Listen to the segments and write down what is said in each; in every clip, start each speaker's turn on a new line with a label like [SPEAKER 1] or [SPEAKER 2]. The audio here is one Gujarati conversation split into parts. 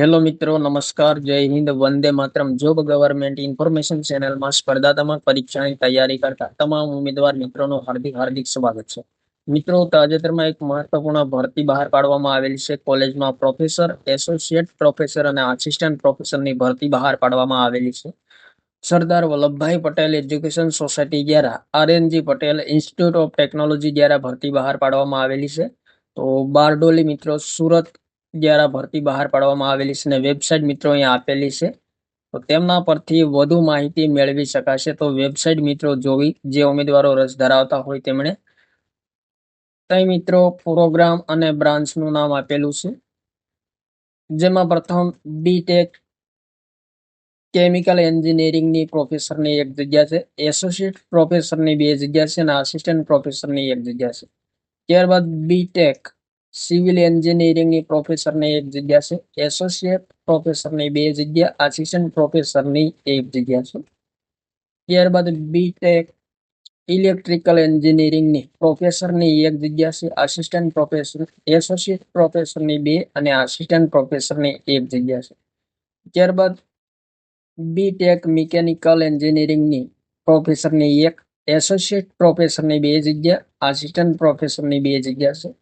[SPEAKER 1] હેલો મિત્રો, નમસ્કાર, જય હિન્દ, વંદે માતરમ. જોબ ગવર્મેન્ટ ઇન્ફોર્મેશન ચેનલમાં સ્પર્ધાત્મક પરીક્ષાની તૈયારી કરતા તમામ ઉમેદવાર મિત્રોનું હાર્દિક હાર્દિક સ્વાગત છે. મિત્રો, તાજેતરમાં એક મહત્વપૂર્ણ ભરતી બહાર પાડવામાં આવેલી છે. કોલેજમાં પ્રોફેસર, એસોસિએટ પ્રોફેસર અને આસિસ્ટન્ટ પ્રોફેસરની ભરતી બહાર પાડવામાં આવેલી છે. સરદાર વલ્લભભાઈ પટેલ એજ્યુકેશન સોસાયટી દ્વારા RNG Patel institute of technology દ્વારા ભરતી બહાર પાડવામાં આવેલી છે. તો બારડોલી મિત્રો, સુરત દ્વારા ભરતી બહાર પાડવામાં આવેલી છે અને વેબસાઇટ મિત્રો અહીંયા આપેલી છે. તો તેમના પરથી વધુ માહિતી મેળવી શકાશે. તો વેબસાઇટ મિત્રો જોવી જે ઉમેદવારો રસ ધરાવતા હોય તેમણે. ત્યાં મિત્રો પ્રોગ્રામ અને બ્રાન્ચનું નામ આપેલું છે. જેમાં પ્રથમ બીટેક કેમિકલ એન્જિનિયરિંગની પ્રોફેસરની એક જગ્યા છે. એસોસિએટ પ્રોફેસરની બે જગ્યા છે અને આસિસ્ટન્ટ પ્રોફેસરની એક જગ્યા છે. ત્યારબાદ બીટેક સિવિલ એન્જિનિયરિંગની પ્રોફેસરની એક જગ્યા છે. એસોસિએટ પ્રોફેસરની બે જગ્યા આસિસ્ટન્ટ પ્રોફેસરની એક જગ્યા છે. ત્યારબાદ બીટેક ઇલેક્ટ્રિકલ એન્જિનિયરિંગની પ્રોફેસરની એક જગ્યા છે. આસિસ્ટન્ટ પ્રોફેસર એસોસિએટ પ્રોફેસરની બે અને આસિસ્ટન્ટ પ્રોફેસરની એક જગ્યા છે. ત્યારબાદ બીટેક મિકેનિકલ એન્જિનિયરિંગની પ્રોફેસરની એક એસોસિએટ પ્રોફેસરની બે જગ્યા આસિસ્ટન્ટ પ્રોફેસરની બે જગ્યા છે.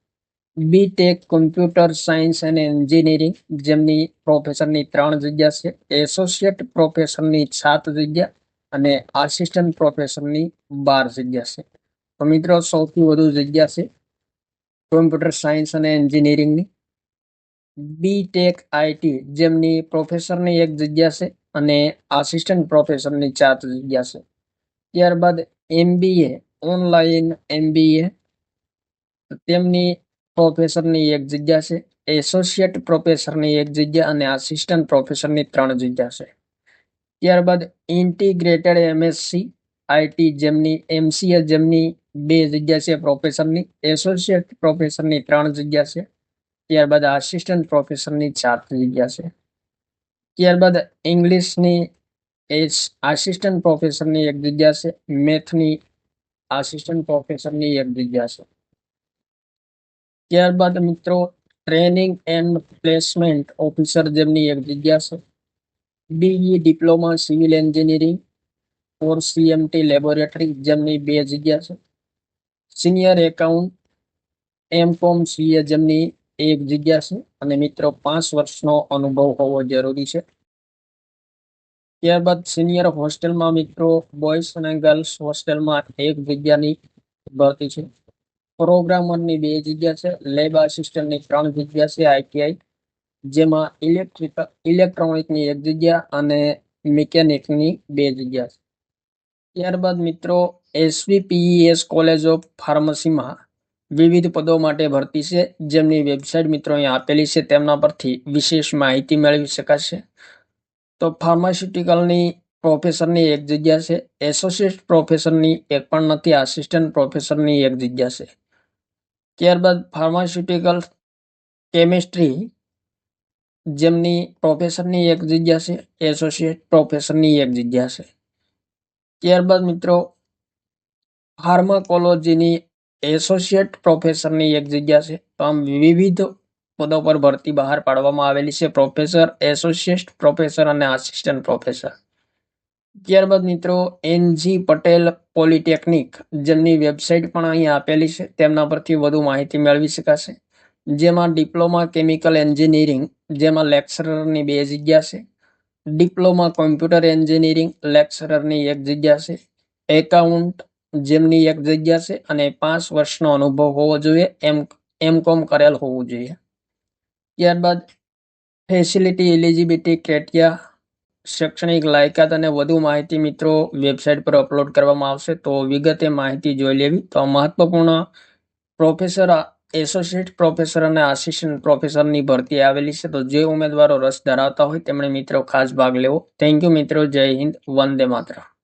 [SPEAKER 1] બીટેક કોમ્પ્યુટર સાયન્સ અને એન્જિનિયરિંગ જેમની પ્રોફેસરની ત્રણ જગ્યા છે. એસોસિએટ પ્રોફેસરની સાત જગ્યા અને આસિસ્ટન્ટ પ્રોફેસરની બાર જગ્યા છે. તો મિત્રો સૌથી વધુ જગ્યા છે કોમ્પ્યુટર સાયન્સ અને એન્જિનિયરિંગની બીટેક આઈટી જેમની પ્રોફેસરની એક જગ્યા છે અને આસિસ્ટન્ટ પ્રોફેસરની ચાર જગ્યા છે. ત્યારબાદ એમબીએ ઓનલાઈન એમબીએ તેમની પ્રોફેસરની એક જગ્યા છે, એસોસિએટ પ્રોફેસરની એક જગ્યા અને આસિસ્ટન્ટ પ્રોફેસરની ત્રણ જગ્યા છે. ત્યારબાદ ઇન્ટિગ્રેટેડ એમએસસી, આઈટી જેમની, એમસીએ જેમની બે જગ્યા છે પ્રોફેસરની, એસોસિએટ પ્રોફેસરની ત્રણ જગ્યા છે, ત્યારબાદ આસિસ્ટન્ટ પ્રોફેસરની ચાર જગ્યા છે. ત્યારબાદ ઇંગ્લિશની એસ, આસિસ્ટન્ટ પ્રોફેસરની એક જગ્યા છે, મેથની આસિસ્ટન્ટ પ્રોફેસરની એક જગ્યા છે. ત્યારબાદ મિત્રો ટ્રેનિંગ એન્ડ પ્લેસમેન્ટ ઓફિસર જેમની એક જગ્યા છે. BE diploma civil engineering for CMT laboratory જેમની બે જગ્યા છે. સિનિયર એકાઉન્ટ એમ કોમ સીએ જેમની એક જગ્યા છે. અને મિત્રો, પાંચ વર્ષનો અનુભવ હોવો જરૂરી છે. ત્યારબાદ સિનિયર હોસ્ટેલમાં મિત્રો બોયઝ અને ગર્લ્સ હોસ્ટેલમાં એક જગ્યાની ભરતી છે. પ્રોગ્રામરની બે જગ્યા છે. લેબ આસિસ્ટન્ટની ત્રણ જગ્યા છે આઈટીઆઈ જેમાં ઇલેક્ટ્રિકલ ઇલેક્ટ્રોનિકની એક જગ્યા અને મિકેનિકની બે જગ્યા છે. ત્યારબાદ મિત્રો એસવીપીઈએસ કોલેજ ઓફ ફાર્મસીમાં વિવિધ પદો માટે ભરતી છે. જેમની વેબસાઇટ મિત્રો અહીંયા આપેલી છે, તેમના પરથી વિશેષ માહિતી મેળવી શકાશે. તો ફાર્માસ્યુટિકલની પ્રોફેસરની એક જગ્યા છે. એસોસિએટ પ્રોફેસરની એક પણ નથી, આસિસ્ટન્ટ પ્રોફેસરની એક જગ્યા છે. ત્યારબાદ ફાર્માસ્યુટિકલ કેમિસ્ટ્રી જેમની પ્રોફેસરની એક જગ્યા છે એસોસિએટ પ્રોફેસરની એક જગ્યા છે. ત્યારબાદ મિત્રો ફાર્માકોલોજીની એસોસિએટ પ્રોફેસરની એક જગ્યા છે. આમ વિવિધ પદો પર ભરતી બહાર પાડવામાં આવેલી છે. પ્રોફેસર એસોસિએટ પ્રોફેસર અને આસિસ્ટન્ટ પ્રોફેસર ત્યારબાદ મિત્રો એનજી પટેલ પોલિટેકનિક જેમની વેબસાઇટ પણ અહીંયા આપેલી છે, તેમના પરથી વધુ માહિતી મેળવી શકાશે. જેમાં ડિપ્લોમા કેમિકલ એન્જિનિયરિંગ, જેમાં લેક્ચરરની બે જગ્યા છે. ડિપ્લોમા કોમ્પ્યુટર એન્જિનિયરિંગ, લેક્ચરરની એક જગ્યા છે. એકાઉન્ટ જેમની એક જગ્યા છે અને પાંચ વર્ષનો અનુભવ હોવો જોઈએ, એમ એમ કોમ કરેલ હોવું જોઈએ. ત્યારબાદ ફેસિલિટી એલિજિબિલિટી ક્રાઇટેરિયા શૈક્ષણિક લાયકાત અને વધુ માહિતી મિત્રો વેબસાઇટ પર અપલોડ કરવામાં આવશે, તો વિગતે માહિતી જોઈ લેવી. તો મહત્વપૂર્ણ પ્રોફેસર, એસોસિએટ પ્રોફેસર અને આસિસ્ટન્ટ પ્રોફેસરની ભરતી આવેલી છે. તો જે ઉમેદવારો રસ ધરાવતા હોય, તેમણે મિત્રો ખાસ ભાગ લેવો. થેન્ક યુ મિત્રો. જય હિન્દ. વંદે માતરમ.